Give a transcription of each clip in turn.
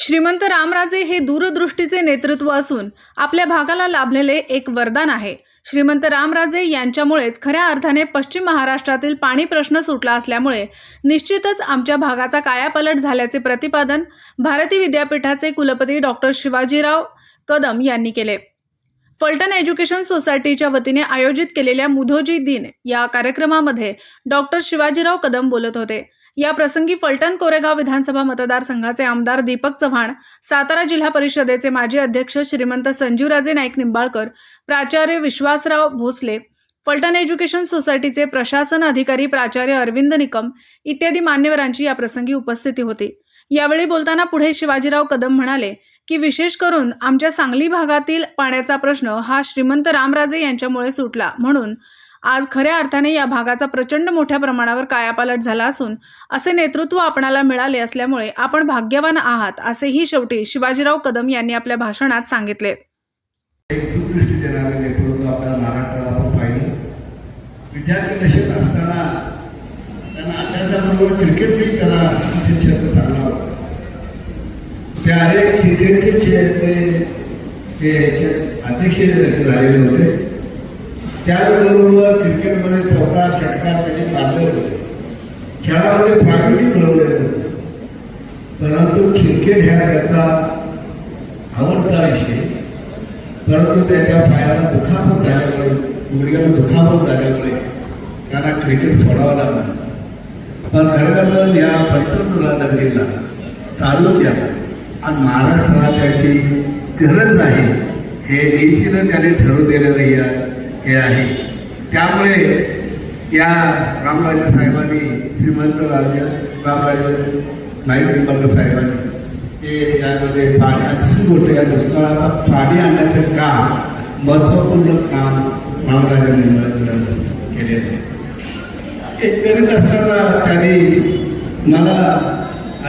श्रीमंत रामराजे हे दूरदृष्टीचे नेतृत्व असून आपल्या भागाला लाभलेले एक वरदान आहे. श्रीमंत रामराजे यांच्यामुळेच खऱ्या अर्थाने पश्चिम महाराष्ट्रातील पाणी प्रश्न सुटला असल्यामुळे निश्चितच आमच्या भागाचा कायापालट झाल्याचे प्रतिपादन भारती विद्यापीठाचे कुलपती डॉक्टर शिवाजीराव कदम यांनी केले. फलटण एज्युकेशन सोसायटीच्या वतीने आयोजित केलेल्या मुधोजी दिन या कार्यक्रमामध्ये डॉक्टर शिवाजीराव कदम बोलत होते. या प्रसंगी फलटण कोरेगाव विधानसभा मतदारसंघाचे आमदार दीपक चव्हाण सातारा जिल्हा परिषदेचे माजी अध्यक्ष श्रीमंत संजीवराजे नाईक निंबाळकर प्राचार्य विश्वासराव भोसले फलटण एज्युकेशन सोसायटीचे प्रशासन अधिकारी प्राचार्य अरविंद निकम इत्यादी मान्यवरांची या प्रसंगी उपस्थिती होती. यावेळी बोलताना पुढे शिवाजीराव कदम म्हणाले की विशेष करून आमच्या सांगली भागातील पाण्याचा प्रश्न हा श्रीमंत रामराजे यांच्यामुळे सुटला म्हणून आज खऱ्या अर्थाने या भागाचा प्रचंड मोठ्या प्रमाणावर कायापालट झाला असून असे नेतृत्व आपणाला मिळाले असल्यामुळे आपण भाग्यवान आहात असेही शेवटी शिवाजीराव कदम यांनी आपल्या भाषणात सांगितले. विद्यार्थी दशेत असताना त्यांना अभ्यासाबरोबर क्रिकेटही त्याला अतिशय छंद चांगला होता. ते अनेक क्रिकेटचे ते अध्यक्ष झालेले होते. त्याचबरोबर क्रिकेटमध्ये चौकार षटकार त्यांनी मारले होते. खेळामध्ये प्रावीण्य मिळवलेलं होतं परंतु क्रिकेट ह्या त्याचा आवडता विषय. परंतु त्याच्या पायाला दुखापत झाल्यामुळे गुडघ्याला दुखापत झाल्यामुळे त्यांना क्रिकेट सोडावं लागलं. पण खरं या पंढरपुरा नगरीला तालुक्याला आणि महाराष्ट्राला त्याची गरज आहे हे नीतीनं त्याने ठरवलेलं नाही आहे- हे आहे. त्यामुळे या रामराजे साहेबांनी श्रीमंत राजे रामराजे नाईक निंबाळकर साहेबांनी ते यामध्ये पाणी दुसरी गोष्ट या दुष्काळाला पाणी आणण्याचं काम महत्त्वपूर्ण काम रामराजे निंबाळकर केलेलं आहे. एक करीत असताना त्यांनी मला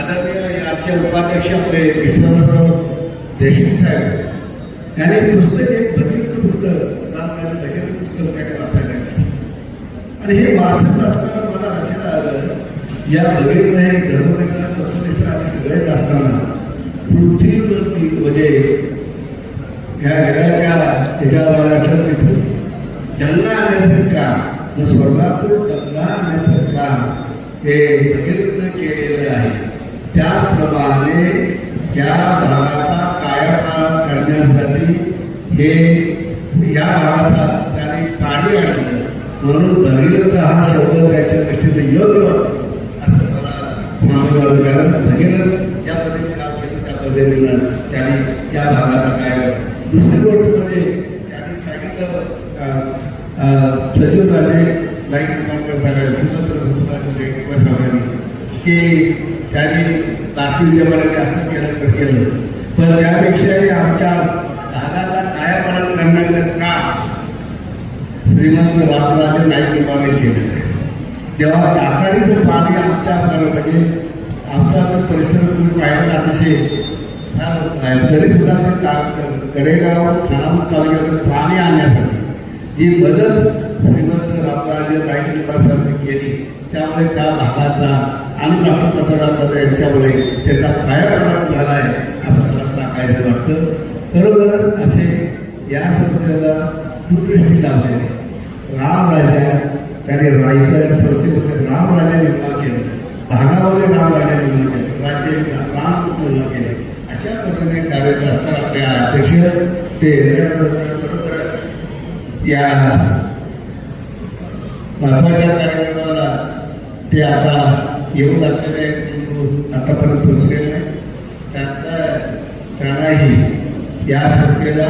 आदरणीय आजचे उपाध्यक्ष आपले विश्वासराव देशमुख साहेब यांनी पुस्तक एक भगीरथ पुस्तक रामराजे भगीरथ पुस्तक त्याने वाचायला दिलं आणि हे वाचत असताना मला लक्षात आलं या भगीरथ हे धर्मनिष्ठ तत्वनिष्ठ आणि सगळेच असताना पृथ्वीवरती म्हणजे ह्या जगाच्या ह्याच्यावर आठवत तिथून त्यांना आणण्याचं का? व स्वर्गातून गंगा आणण्याचं का? हे भगीरथनं केलेलं आहे. त्याप्रमाणे त्या भागाचा कायापालट करण्यासाठी हे या भागाचा त्याने पाणी आणलं म्हणून भगीरथ हा शब्द त्याच्या दृष्टीने योग्य असं मला कारण भगीरथ ज्यामध्ये काम केलं त्या पद्धतीनं त्याने त्या भागाला काय दुसरी गोष्ट म्हणजे त्याने सांगितलं सजीव राजे नाईक निंबाळकर साहेब सुतंत्र गुरुराजे किंवा साहेबांनी की त्याने भारतीय विद्यापीठाने असं केलं तर केलं. पण त्यापेक्षा आमच्या भागाचा कायापालट करण्याचं काम श्रीमंत रामराजे नाईक निंबाळकर केलेलं आहे तेव्हा तातडीचं पाणी आमच्या म्हणजे आमचा तर परिसर तुम्ही पाहिला अतिशय फार आहे. तरीसुद्धा ते ता कडेगाव खानापूर तालुक्यातून पाणी आणण्यासाठी जी मदत श्रीमंत रामराजे नाईक निंबाळकरांनी केली त्यामुळे त्या भागाचा आणि डॉक्टर पथराचा यांच्यामुळे त्याचा कायापालट झाला आहे असं मला सांगायचं वाटतं खरोखर असे या संस्थेला दूरदृष्टी लाभलेले रामराजा त्याने रायचं संस्थेमध्ये रामराजा निर्माण केले. भागामध्ये रामराजा निर्माण केले. राज्य राम निर्माण केले. अशा पद्धतीने कार्यरत असताना आपल्या अध्यक्ष ते बरोबरच या महत्त्वाच्या कार्यक्रमाला ते आता येऊ लागलेले परंतु आतापर्यंत पोचलेले नाही. त्यातल्या त्यांनाही या संस्थेला